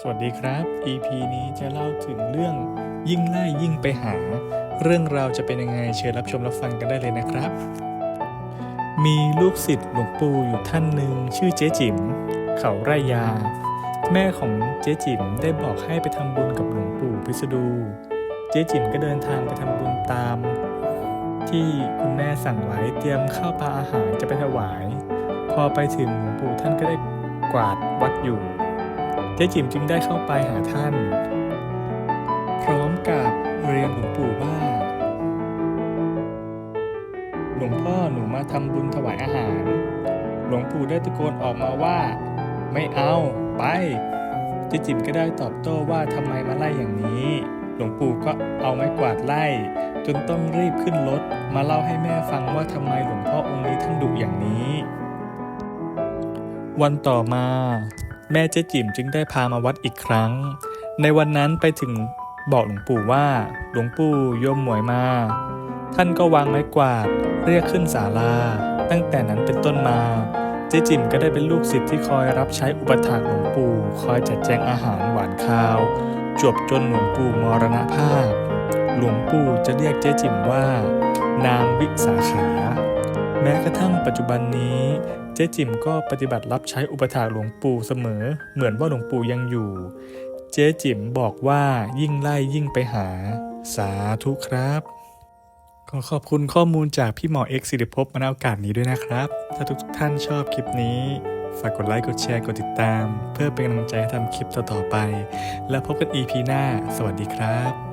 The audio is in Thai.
สวัสดีครับ EP นี้จะเล่าถึงเรื่องยิ่งไล่ยิ่งไปหา เรื่องราวจะเป็นยังไงเชิญรับชมรับฟังกันได้เลยนะครับ มีลูกศิษย์หลวงปู่อยู่ท่านหนึ่งชื่อเจ๊จิ๋มเขาไร่ยา แม่ของเจ๊จิ๋มได้บอกให้ไปทำบุญกับหลวงปู่พิสดูเจ๊จิ๋มก็เดินทางไปทำบุญตาม ที่คุณแม่สั่งไว้เตรียมข้าวปลาอาหารจะไปถวาย พอไปถึงหลวงปู่ท่านก็ได้กวาดวัดอยู่ เจ๊จิ๋มจึงได้เข้าไปหาท่าน พร้อมกับเรียนหลวงปู่ว่า หลวงพ่อหนูมาทำบุญถวายอาหาร หลวงปู่ได้ตะโกนออกมาว่า ไม่เอาไปเจ๊จิ๋มก็ได้ตอบโต้ว่าทำไมมาไล่อย่างนี้ หลวงปู่ก็เอาไม้กวาดไล่ จนต้องรีบขึ้นรถมาเล่าให้แม่ฟังว่าทำไมหลวงพ่อองค์นี้ทั้งดุอย่างนี้ วันต่อมา แม่เจ๊จิ๋มจึงได้พามาวัดอีกครั้ง ในวันนั้นไปถึงบอกหลวงปู่ว่า หลวงปู่โยมหมวยมา ท่านก็วางไม้กวาด เรียกขึ้นศาลา ตั้งแต่นั้นเป็นต้นมา เจ๊จิ๋มก็ได้เป็นลูกศิษย์ที่คอยรับใช้อุปถากหลวงปู่ คอยจัดแจงอาหารหวานข้าว จวบจนหลวงปู่มรณภาพ หลวงปู่จะเรียกเจ๊จิ๋มว่า นางวิสาขา แม้กระทั่งปัจจุบันนี้เจ๊จิ๋มก็ปฏิบัติรับใช้อุปถากหลวงปู่เสมอ เหมือนว่าหลวงปู่ยังอยู่ เจ๊จิ๋มบอกว่ายิ่งไล่ยิ่งไปหา สาธุครับ ขอขอบคุณข้อมูลจากพี่หมอเอ็กซ์สิริภพมาในโอกาสนี้ด้วยนะครับ ถ้าทุกท่านชอบคลิปนี้ ฝากกดไลค์กดแชร์กดติดตาม เพื่อเป็นกำลังใจให้ทำคลิปต่อๆไป แล้วพบกัน EP หน้า สวัสดีครับ